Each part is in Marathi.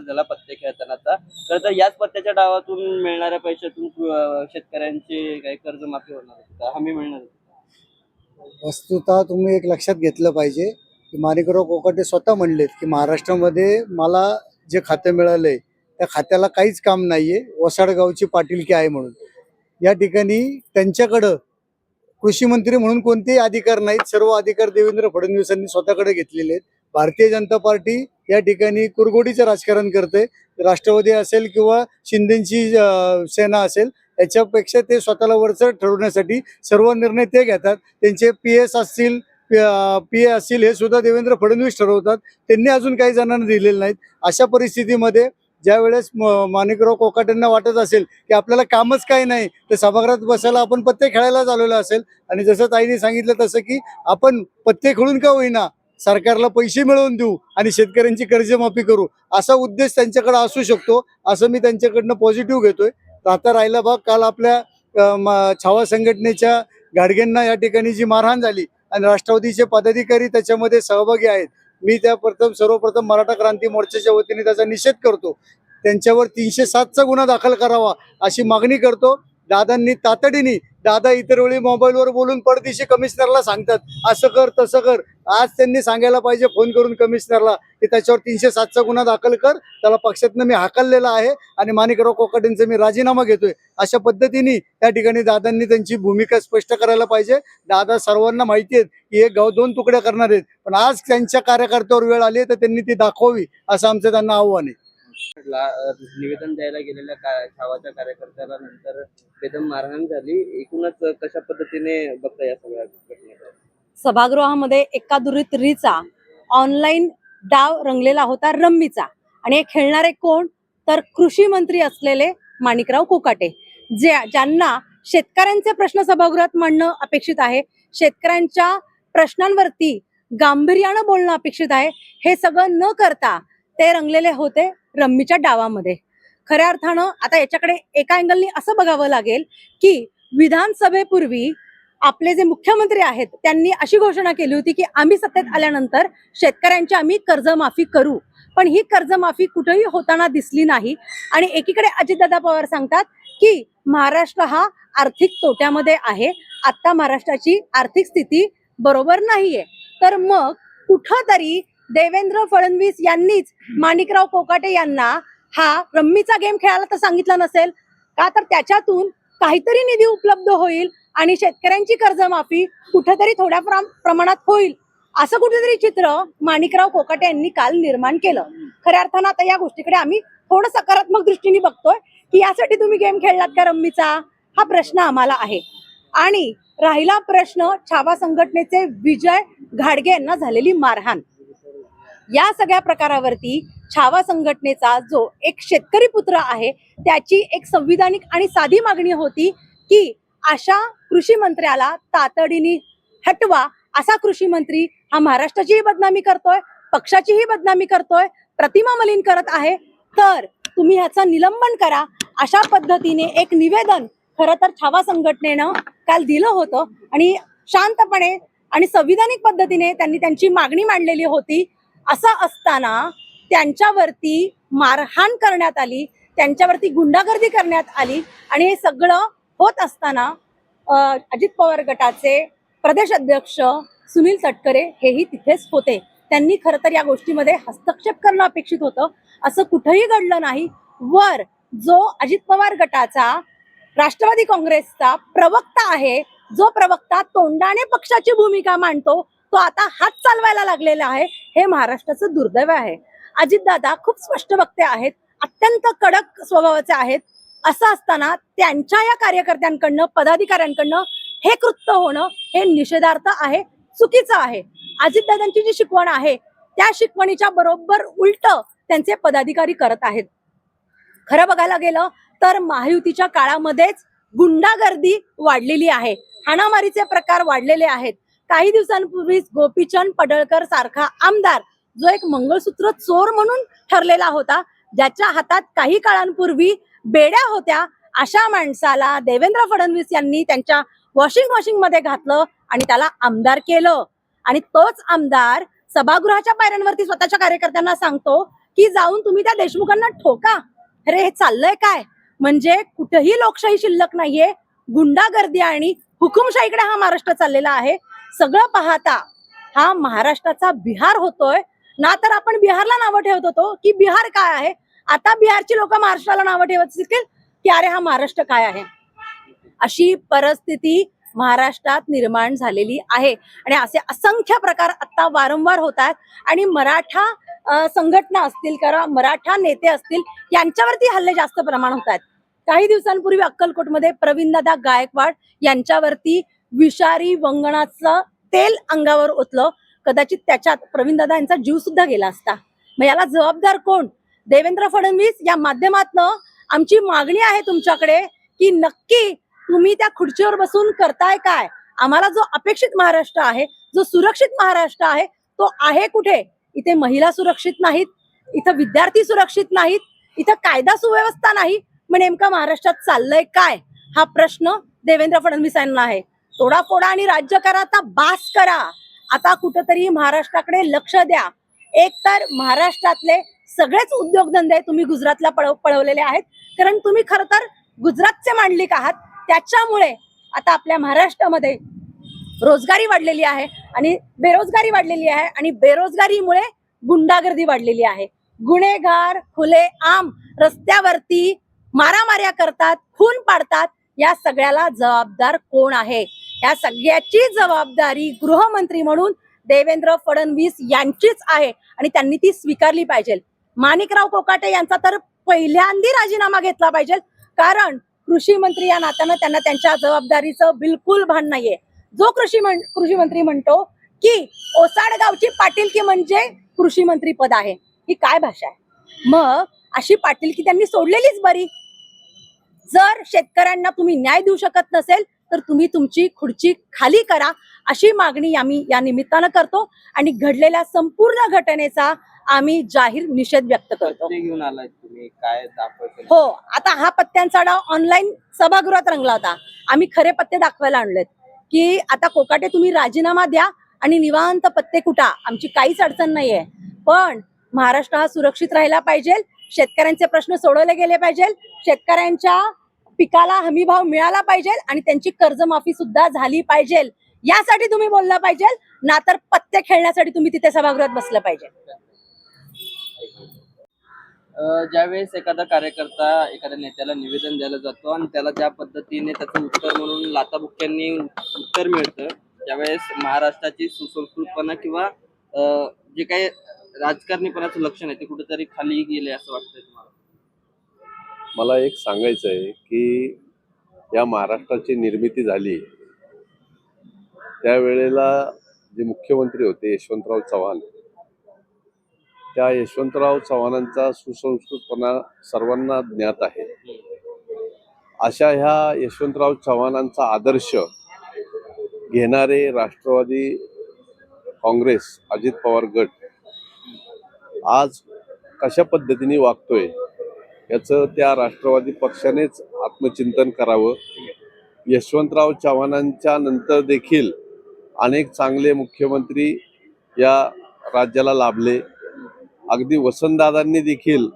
तास झाला पत्ते खेळतानाचा. खर तर याच पत्त्याच्या डावातून मिळणाऱ्या पैशातून शेतकऱ्यांचे शेतकऱ्यांची काही कर्जमाफी होणार होती का? हमी मिळणार होती वस्तुतः तुम्ही एक लक्षात घेतलं पाहिजे की माणिकराव कोकाटे स्वतः म्हणलेत की महाराष्ट्रामध्ये मला जे खातं मिळालंय त्या खात्याला काहीच काम नाहीये वसाडगावची पाटीलकी आहे म्हणून. या ठिकाणी त्यांच्याकडं कृषी मंत्री म्हणून कोणतेही अधिकार नाहीत सर्व अधिकार देवेंद्र फडणवीसांनी स्वतःकडे घेतलेले आहेत. भारतीय जनता पार्टी या ठिकाणी कुरगोडीचं राजकारण करते. राष्ट्रवादी असेल किंवा शिंदेची सेना असेल याच्यापेक्षा ते स्वतःला वरचं ठरवण्यासाठी सर्व निर्णय ते घेतात. त्यांचे पी एस असतील पी ए असतील हे सुद्धा देवेंद्र फडणवीस ठरवतात. त्यांनी अजून काही जणांना दिलेले नाहीत. अशा परिस्थितीमध्ये ज्या वेळेस म- माणिकराव कोकाटेंना वाटत असेल की आपल्याला कामच काही नाही तर सभागृहात बसायला आपण पत्ते खेळायला चालवलं असेल. आणि जसं ताईने सांगितलं तसं की आपण पत्ते खेळून का होईना? सरकारला पैसे मिळवून देऊ आणि शेतकऱ्यांची कर्जमाफी करू. असा उद्देश त्यांच्याकडे असू शकतो असं मी त्यांच्याकडनं पॉझिटिव्ह घेतोय. तर आता राहिला भाग काल आपल्या छावा संघटनेच्या गाडगेंना या ठिकाणी जी मारहाण झाली आणि राष्ट्रवादीचे पदाधिकारी त्याच्यामध्ये सहभागी आहेत. मी त्या प्रथम सर्वप्रथम मराठा क्रांती मोर्चाच्या वतीने त्याचा निषेध करतो. त्यांच्यावर तीनशे सातचा गुन्हा दाखल करावा अशी मागणी करतो. दादांनी तातडीने दादा इतर वेळी मोबाईलवर बोलून परदेशी कमिशनरला सांगतात असं कर तसं कर. आज त्यांनी सांगायला पाहिजे फोन करून कमिशनरला की त्याच्यावर तीनशे सातचा गुन्हा दाखल कर त्याला पक्षातनं मी हाकललेला आहे आणि माणिकराव कोकाटेंचा मी राजीनामा घेतोय. अशा पद्धतीने त्या ठिकाणी दादांनी त्यांची भूमिका स्पष्ट करायला पाहिजे. दादा सर्वांना माहिती आहेत की एक गाव दोन तुकड्या करणार आहेत पण आज त्यांच्या कार्यकर्त्यावर वेळ आली तर त्यांनी ती दाखवावी असं आमचं त्यांना आव्हान आहे. निवेदन द्यायला गेलेल्या छावाच्या कार्यकर्त्याला नंतर बेदम मारहाण झाली. एकूणच कशा पद्धतीने बघता या सगळ्या सभागृहामध्ये एका दुरितरीचा ऑनलाईन डाव रंगलेला होता रम्मीचा. आणि हे खेळणारे कोण? तर कृषी मंत्री असलेले माणिकराव कोकाटे. जे ज्यांना शेतकऱ्यांचे प्रश्न सभागृहात मांडणं अपेक्षित आहे शेतकऱ्यांच्या प्रश्नांवरती गांभीर्यानं बोलणं अपेक्षित आहे हे सगळं न करता ते रंगलेले होते रम्मीच्या डावामध्ये. खऱ्या अर्थानं आता याच्याकडे एका अँगलनी असं बघावं लागेल की विधानसभेपूर्वी आपले जे मुख्यमंत्री आहेत त्यांनी अशी घोषणा केली होती की आम्ही सत्तेत आल्यानंतर शेतकऱ्यांची आम्ही कर्जमाफी करू. पण ही कर्जमाफी कुठेही होताना दिसली नाही. आणि एकीकडे अजितदादा पवार सांगतात की महाराष्ट्र हा आर्थिक तोट्यामध्ये आहे. आता महाराष्ट्राची आर्थिक स्थिती बरोबर नाहीये. तर मग कुठंतरी देवेंद्र फडणवीस यांनीच माणिकराव कोकाटे यांना हा रम्मीचा गेम खेळायला तर सांगितला नसेल. का तर त्याच्यातून काहीतरी निधी उपलब्ध होईल आणि शेतकऱ्यांची कर्जमाफी कुठेतरी थोड्या प्रमाणात होईल. असं कुठेतरी चित्र माणिकराव कोकाटे यांनी काल निर्माण केलं. खऱ्या अर्थानं आता या गोष्टीकडे आम्ही थोडं सकारात्मक दृष्टीने बघतोय की यासाठी तुम्ही गेम खेळलात का रम्मीचा? हा प्रश्न आम्हाला आहे. आणि राहिला प्रश्न छावा संघटनेचे विजय घाडगे यांना झालेली मारहाण. या सगळ्या प्रकारावरती छावा संघटनेचा जो एक शेतकरी पुत्र आहे त्याची एक संविधानिक आणि साधी मागणी होती की अशा कृषी मंत्र्याला तातडीने हटवा. असा कृषी मंत्री हा महाराष्ट्राचीही बदनामी करतोय पक्षाचीही बदनामी करतोय प्रतिमा मलिन करत आहे. तर तुम्ही ह्याचं निलंबन करा. अशा पद्धतीने एक निवेदन खरं तर छावा संघटनेनं काल दिलं होतं आणि शांतपणे आणि संविधानिक पद्धतीने त्यांनी त्यांची मागणी मांडलेली होती. असं असताना त्यांच्यावरती मारहाण करण्यात आली त्यांच्यावरती गुंडागर्दी करण्यात आली आणि हे सगळं होत असताना अजित पवार गटाचे प्रदेश अध्यक्ष सुनील तटकरे हेही तिथेच होते. त्यांनी खरं तर या गोष्टीमध्ये हस्तक्षेप करणं अपेक्षित होतं. असं कुठंही घडलं नाही. वर जो अजित पवार गटाचा राष्ट्रवादी काँग्रेसचा प्रवक्ता आहे जो प्रवक्ता तोंडाने पक्षाची भूमिका मांडतो तो आता हात चालवायला लागलेला आहे. हे महाराष्ट्राचं दुर्दैव आहे. अजितदादा खूप स्पष्ट वक्ते आहेत. अत्यंत कडक स्वभावाचे आहेत. असं असताना त्यांच्या या कार्यकर्त्यांकडनं पदाधिकाऱ्यांकडनं हे कृत्य होणं हे निषेधार्थ आहे चुकीचं आहे. अजितदादांची जी शिकवण आहे त्या शिकवणीच्या बरोबर उलट त्यांचे पदाधिकारी करत आहेत. खरं बघायला गेलं तर महायुतीच्या काळामध्येच गुंडागर्दी वाढलेली आहे. हाणामारीचे प्रकार वाढलेले आहेत. काही दिवसांपूर्वीच गोपीचंद पडळकर सारखा आमदार जो एक मंगळसूत्र चोर म्हणून ठरलेला होता ज्याच्या हातात काही काळांपूर्वी बेड्या होत्या अशा माणसाला देवेंद्र फडणवीस यांनी त्यांच्या वॉशिंग मशीन मध्ये घातलं आणि त्याला आमदार केलं. आणि तोच आमदार सभागृहाच्या पायऱ्यांवरती स्वतःच्या कार्यकर्त्यांना सांगतो की जाऊन तुम्ही त्या देशमुखांना ठोका. अरे हे चाललंय काय? म्हणजे कुठेही लोकशाही शिल्लक नाहीये. गुंडागर्दी आणि हुकुमशाहीकडे हा महाराष्ट्र चाललेला आहे. सगळं पाहता हा महाराष्ट्राचा बिहार होतोय. ना तर आपण बिहारला नावं ठेवत होतो की बिहार काय आहे? आता बिहारची लोक महाराष्ट्राला नावं ठेवत असतील की अरे हा महाराष्ट्र काय आहे? अशी परिस्थिती महाराष्ट्रात निर्माण झालेली आहे. आणि असे असंख्य प्रकार आता वारंवार होत आहेत. आणि मराठा संघटना असतील किंवा मराठा नेते असतील यांच्यावरती हल्ले जास्त प्रमाण होत आहेत. काही दिवसांपूर्वी अक्कलकोटमध्ये प्रवीणदादा गायकवाड यांच्यावरती विषारी वंगणाचं तेल अंगावर ओतलं कदाचित त्याच्यात प्रवीणदादा यांचा जीव सुद्धा गेला असता. मग याला जबाबदार कोण? देवेंद्र फडणवीस या माध्यमातनं आमची मागणी आहे तुमच्याकडे की नक्की तुम्ही त्या खुर्चीवर बसून करताय काय? आम्हाला जो अपेक्षित महाराष्ट्र आहे जो सुरक्षित महाराष्ट्र आहे तो आहे कुठे? इथे महिला सुरक्षित नाहीत इथं विद्यार्थी सुरक्षित नाहीत इथं कायदा सुव्यवस्था नाही. मग नेमका महाराष्ट्रात चाललंय काय? हा प्रश्न देवेंद्र फडणवीस यांना तोडाफोडा आणि राज्य करा आता बास करा. आता कुठंतरी महाराष्ट्राकडे लक्ष द्या. एक तर महाराष्ट्रातले सगळेच उद्योगधंदे तुम्ही गुजरातला पळव पळवलेले आहेत. कारण तुम्ही खरं तर गुजरातचे मांडलिक आहात. त्याच्यामुळे आता आपल्या महाराष्ट्रामध्ये रोजगारी वाढलेली आहे आणि बेरोजगारी वाढलेली आहे आणि बेरोजगारीमुळे गुंडागर्दी वाढलेली आहे. गुन्हेगार खुले आम रस्त्यावरती मारामाऱ्या करतात खून पाडतात. या सगळ्याला जबाबदार कोण आहे? या सगळ्याची जबाबदारी गृहमंत्री म्हणून देवेंद्र फडणवीस यांचीच आहे आणि त्यांनी ती स्वीकारली पाहिजे. माणिकराव कोकाटे यांचा तर पहिल्यांदी राजीनामा घेतला पाहिजे. कारण कृषी मंत्री या नात्यानं त्यांना त्यांच्या जबाबदारीचं बिलकुल भान नाहीये. जो कृषी मं- कृषी मंत्री म्हणतो की ओसाडगावची पाटीलकी म्हणजे कृषी मंत्री पद आहे. ही काय भाषा आहे? मग अशी पाटीलकी त्यांनी सोडलेलीच बरी. जर शेतकऱ्यांना तुम्ही न्याय देऊ शकत नसेल तर तुम्ही तुमची खुर्ची खाली करा अशी मागणी आम्ही या निमित्तानं करतो आणि घडलेल्या संपूर्ण घटनेचा आम्ही जाहीर निषेध व्यक्त करतो. घेऊन आलाय तुम्ही? काय दाखवायचं हो आता हा पत्त्यांचा डाव ऑनलाईन सभागृहात रंगला होता. आम्ही खरे पत्ते दाखवायला आणलेत. की आता कोकाटे तुम्ही राजीनामा द्या आणि निवांत पत्ते कुटा. आमची काहीच अडचण नाहीये. पण महाराष्ट्र हा सुरक्षित राहिला पाहिजे. शेतकऱ्यांचे प्रश्न सोडवले गेले पाहिजे. शेतकऱ्यांच्या पिकाला हमी भाव मिळाला पाहिजे आणि त्यांची कर्जमाफी सुद्धा झाली पाहिजे. यासाठी तुम्ही बोलला पाहिजे. ना तर पत्ते खेळण्यासाठी तुम्ही तिथे सभागृहात बसलं पाहिजे. ज्यावेळेस एखादा कार्यकर्ता एखाद्या नेत्याला निवेदन द्यायला जातो आणि त्याला त्या पद्धतीने त्याचं उत्तर म्हणून लाताबुक्क्यांनी उत्तर मिळतं त्यावेळेस महाराष्ट्राची सुसंस्कृतपणा किंवा जे काही राजकारणीपणाचं लक्षण आहे ते कुठेतरी खाली गेले असं वाटतंय मला एक सांगायचं आहे की या महाराष्ट्राची निर्मिती झाली. त्यावेळेला जे मुख्यमंत्री होते यशवंतराव चव्हाण त्या यशवंतराव चव्हाणांचा सुसंस्कृतपणा सर्वांना ज्ञात आहे. अशा ह्या यशवंतराव चव्हाणांचा आदर्श घेणारे राष्ट्रवादी काँग्रेस अजित पवार गट आज कशा पद्धतीने वागतोय याचं त्या राष्ट्रवादी पक्षानेच आत्मचिंतन करावं. यशवंतराव चव्हाणांच्या नंतर देखील अनेक चांगले मुख्यमंत्री या राज्याला लाभले. अगदी वसंतदादांनी देखील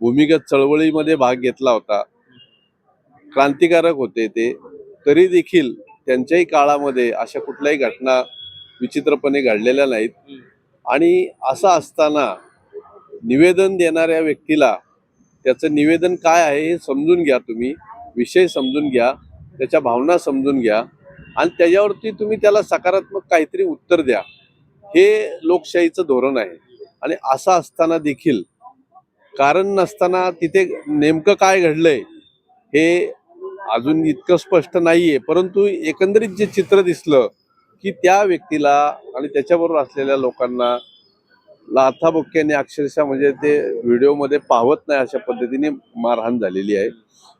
भूमिगत चळवळीमध्ये भाग घेतला होता. क्रांतिकारक होते ते. तरी देखील त्यांच्याही काळामध्ये अशा कुठल्याही घटना विचित्रपणे घडलेल्या नाहीत. आणि असं असताना निवेदन देणाऱ्या व्यक्तीला त्याचं निवेदन काय आहे हे समजून घ्या तुम्ही. विषय समजून घ्या. त्याच्या भावना समजून घ्या. आणि त्याच्यावरती तुम्ही त्याला सकारात्मक काहीतरी उत्तर द्या. हे लोकशाहीचं धोरण आहे. आणि असं असताना देखील कारण नसताना तिथे नेमकं काय घडलंय हे अजून इतकं स्पष्ट नाहीये. परंतु एकंदरीत जे चित्र दिसलं की त्या व्यक्तीला आणि त्याच्याबरोबर असलेल्या लोकांना लाथाबुक्क्याने अक्षरशः म्हणजे ते व्हिडिओमध्ये पाहत नाही अशा पद्धतीने मारहाण झालेली आहे.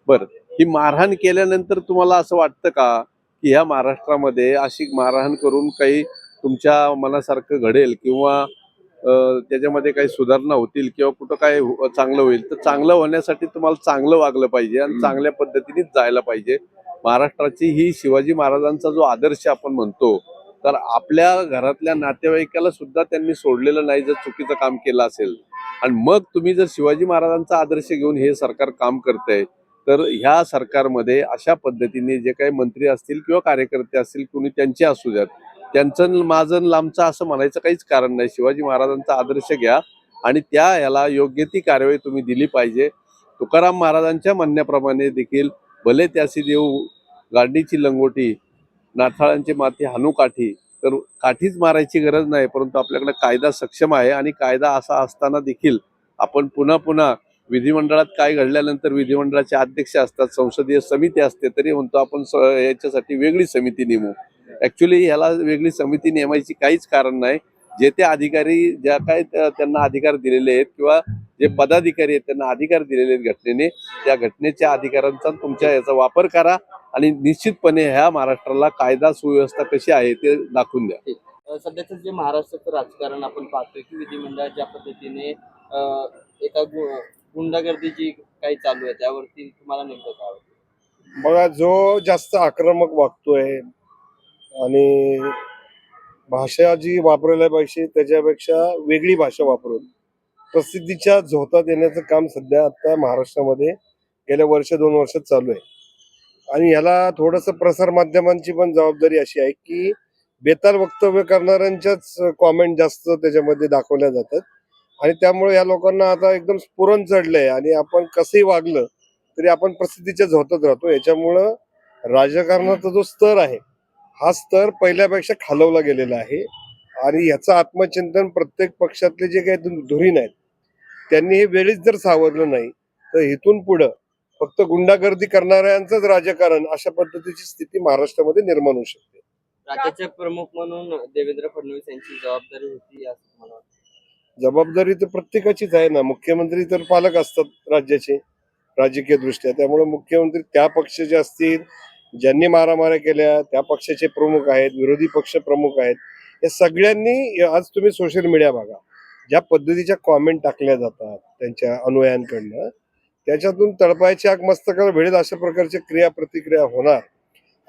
बरं ही मारहाण केल्यानंतर तुम्हाला असं वाटतं का की ह्या महाराष्ट्रामध्ये अशी मारहाण करून काही तुमच्या मनासारखं घडेल किंवा त्याच्यामध्ये काही सुधारणा होतील किंवा कुठं काय हो- चांगलं होईल? तर चांगलं होण्यासाठी तुम्हाला चांगलं वागलं पाहिजे आणि चांगल्या पद्धतीनेच जायला पाहिजे. महाराष्ट्राची ही शिवाजी महाराजांचा जो आदर्श आपण म्हणतो तर आपल्या घरातल्या नातेवाईकाला सुद्धा त्यांनी सोडलेलं नाही जर चुकीचं काम केलं असेल. आणि मग तुम्ही जर शिवाजी महाराजांचा आदर्श घेऊन हे सरकार काम करतंय तर ह्या सरकारमध्ये अशा पद्धतीने जे काही मंत्री असतील किंवा कार्यकर्ते असतील कोणी त्यांचे असू द्यात. त्यांचं माझं लांबचं असं म्हणायचं काहीच कारण नाही. शिवाजी महाराजांचा आदर्श घ्या आणि त्या ह्याला योग्य ती कारवाई तुम्ही दिली पाहिजे. तुकाराम महाराजांच्या म्हणण्याप्रमाणे देखील भले त्यासी देऊ गाडीची लंगोटी नाथाळांची माती हानू काठी तर काठीच मारायची गरज नाही परंतु आपल्याकडे कायदा सक्षम आहे आणि कायदा असा असताना देखील आपण पुन्हा पुन्हा विधिमंडळात काय घडल्यानंतर विधिमंडळाचे अध्यक्ष असतात संसदीय समिती असते तरी म्हणतो आपण स- याच्यासाठी वेगळी समिती नेमू. ऍक्च्युली ह्याला वेगळी समिती नेमायची काहीच कारण नाही. जे ते अधिकारी ज्या काय त्यांना अधिकार दिलेले आहेत किंवा जे पदाधिकारी आहेत त्यांना अधिकार दिलेले आहेत घटनेने त्या घटनेच्या अधिकारांचा तुमच्या याचा वापर करा. आणि निश्चितपणे ह्या महाराष्ट्राला कायदा सुव्यवस्था कशी आहे ते दाखवून द्या. सध्याचं जे महाराष्ट्राचं राजकारण आपण पाहतोय की विधिमंडळात ज्या पद्धतीने एका गुंडागर्दी काही चालू आहे त्यावरती तुम्हाला नेमकं काय? बघा जो जास्त आक्रमक वागतोय आणि भाषा जी वापरायला पाहिजे त्याच्यापेक्षा वेगळी भाषा वापरून प्रसिद्धीच्या झोतात येण्याचं काम सध्या आता महाराष्ट्रामध्ये गेल्या वर्ष दोन वर्षात चालू आहे. आणि ह्याला थोडंसं प्रसार माध्यमांची पण जबाबदारी अशी आहे की बेताल वक्तव्य करणाऱ्यांच्याच कॉमेंट जास्त त्याच्यामध्ये दाखवल्या जातात. आणि त्यामुळे या लोकांना आता एकदम स्फुरण चढलंय आणि आपण कसंही वागलं तरी आपण प्रसिद्धीच्या झोतत राहतो. याच्यामुळं राजकारणाचा जो स्तर आहे हा स्तर पहिल्यापेक्षा खालवला गेलेला आहे. आणि ह्याचं आत्मचिंतन प्रत्येक पक्षातले जे काही धुरीण आहेत त्यांनी हे वेळीच जर सावरलं नाही तर इथून पुढं फक्त गुंडागर्दी करणाऱ्यांचंच राजकारण अशा पद्धतीची स्थिती महाराष्ट्रामध्ये निर्माण होऊ शकते. राज्याचे प्रमुख म्हणून देवेंद्र फडणवीस यांची जबाबदारी होती असं मला वाटतं? जबाबदारी तर प्रत्येकाचीच आहे ना. मुख्यमंत्री तर पालक असतात राज्याचे राजकीय दृष्ट्या. त्यामुळे मुख्यमंत्री त्या पक्षाचे असतील ज्यांनी मारामाऱ्या केल्या त्या पक्षाचे प्रमुख आहेत विरोधी पक्ष प्रमुख आहेत. या सगळ्यांनी आज तुम्ही सोशल मीडिया बघा. ज्या पद्धतीच्या कॉमेंट टाकल्या जातात त्यांच्या अनुयायांकडनं त्याच्यातून तळपायची आग मस्तकाला भिडेल अशा प्रकारच्या क्रिया प्रतिक्रिया होणार.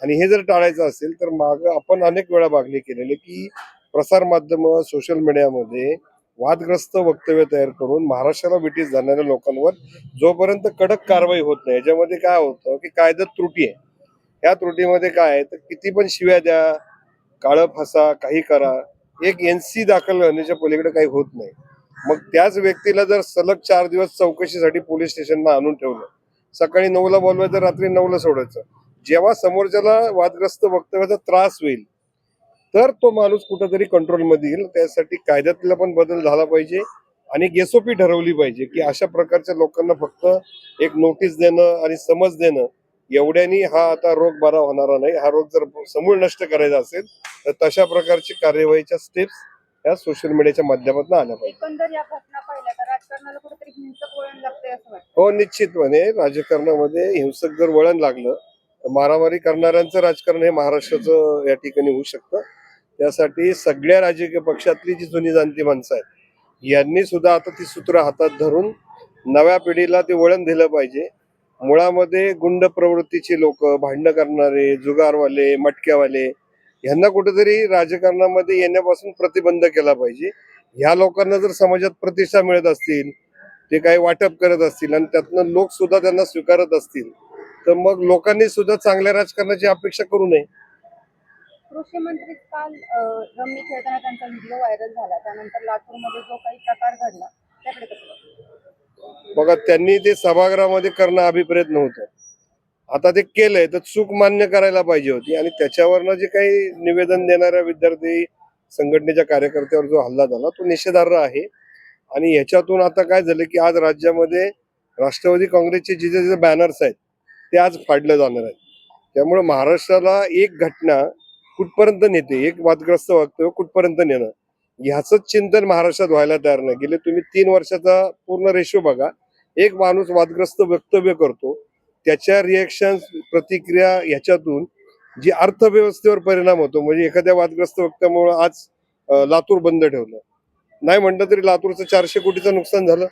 आणि हे जर टाळायचं असेल तर माग आपण अनेक वेळा मागणी केलेली की प्रसार माध्यम सोशल मीडियामध्ये वादग्रस्त वक्तव्य तयार करून महाराष्ट्राला विटीस जाणाऱ्या लोकांवर जोपर्यंत कडक कारवाई होत नाही याच्यामध्ये काय होतं की कायद्यात त्रुटी आहे. या त्रुटीमध्ये काय आहे तर किती पण शिव्या द्या काळं फसा काही करा एक एन सी दाखल करण्याच्या पलीकडे काही होत नाही. मग त्याच व्यक्तीला जर सलग चार दिवस चौकशीसाठी पोलीस स्टेशनला आणून ठेवलं सकाळी नऊला बोलवायचं रात्री नऊला सोडायचं जेव्हा समोरच्याला वादग्रस्त वक्तव्याचा त्रास होईल तर तो माणूस कुठंतरी कंट्रोलमध्ये येईल. त्यासाठी कायद्यातला पण बदल झाला पाहिजे आणि एसओपी ठरवली पाहिजे की अशा प्रकारच्या लोकांना फक्त एक नोटीस देणं आणि समज देणं एवढ्यानी हा आता रोग बरा होणारा नाही. हा रोग जर समूळ नष्ट करायचा असेल तर तशा प्रकारची कार्यवाहीच्या स्टेप्स या सोशल मीडियाच्या माध्यमातून आल्या पाहिजे. एकंदर या घटना पाहिल्या तर राजकारणाला कुठेतरी हिंसक वळण लागतंय असं वाटतं. हो निश्चितपणे राजकारणामध्ये हिंसक जर वळण लागलं. तर मारामारी करणाऱ्यांचं राजकारण हे महाराष्ट्राचं या ठिकाणी होऊ शकतं. त्यासाठी सगळ्या राजकीय पक्षातली जी जुनी जाणती माणसं आहेत यांनी सुद्धा आता ती सूत्र हातात धरून नव्या पिढीला ते वळण दिलं पाहिजे. मुळामध्ये गुंड प्रवृत्तीची लोक भांडणं करणारे जुगारवाले मटक्यावाले यांना कुठेतरी राजकारणामध्ये येण्यापासून प्रतिबंध केला पाहिजे. ह्या लोकांना जर समाजात प्रतिष्ठा मिळत असतील ते काही वाटप करत असतील आणि त्यातनं लोक सुद्धा त्यांना स्वीकारत असतील तर मग लोकांनी सुद्धा चांगल्या राजकारणाची अपेक्षा करू नये. कृषी मंत्री काल खेळताना त्यांचा व्हिडिओ व्हायरल झाला. त्यानंतर लातूरमध्ये जो काही प्रकार घडला त्याकडे कसं? बघा त्यांनी ते सभागृहामध्ये करणं अभिप्रेत नव्हतं. आता ते केलंय तर चूक मान्य करायला पाहिजे होती. आणि त्याच्यावरनं जे काही निवेदन देणाऱ्या विद्यार्थी संघटनेच्या कार्यकर्त्यावर जो हल्ला झाला तो निषेधार्ह आहे. आणि ह्याच्यातून आता काय झालं की आज राज्यामध्ये राष्ट्रवादी काँग्रेसचे जिथे जिथे बॅनर्स आहेत ते आज फाडले जाणार आहेत. त्यामुळे महाराष्ट्राला एक घटना कुठपर्यंत नेते एक वादग्रस्त वक्तव्य कुठपर्यंत नेणं ह्याचंच चिंतन महाराष्ट्रात व्हायला तयार नाही. गेले तुम्ही तीन वर्षाचा पूर्ण रेशो बघा. एक माणूस वादग्रस्त वक्तव्य करतो त्याच्या रिॲक्शन प्रतिक्रिया ह्याच्यातून जी अर्थव्यवस्थेवर परिणाम होतो म्हणजे एखाद्या वादग्रस्त वक्त्यामुळं आज लातूर बंद ठेवलं. नाही म्हटलं तरी लातूरचं चारशे कोटीचं नुकसान झालं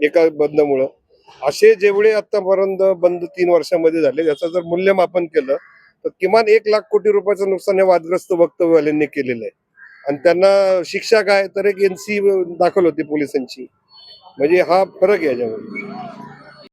एका बंदमुळं. असे जेवढे आतापर्यंत बंद तीन वर्षामध्ये झाले त्याचं जर मूल्यमापन केलं तर किमान एक लाख कोटी रुपयाचं नुकसान हे वादग्रस्त वक्तव्यवाल्यांनी केलेलं आहे. आणि त्यांना शिक्षा काय तर एक एनसी दाखल होती पोलिसांची. म्हणजे हा फरक आहे याच्यामध्ये.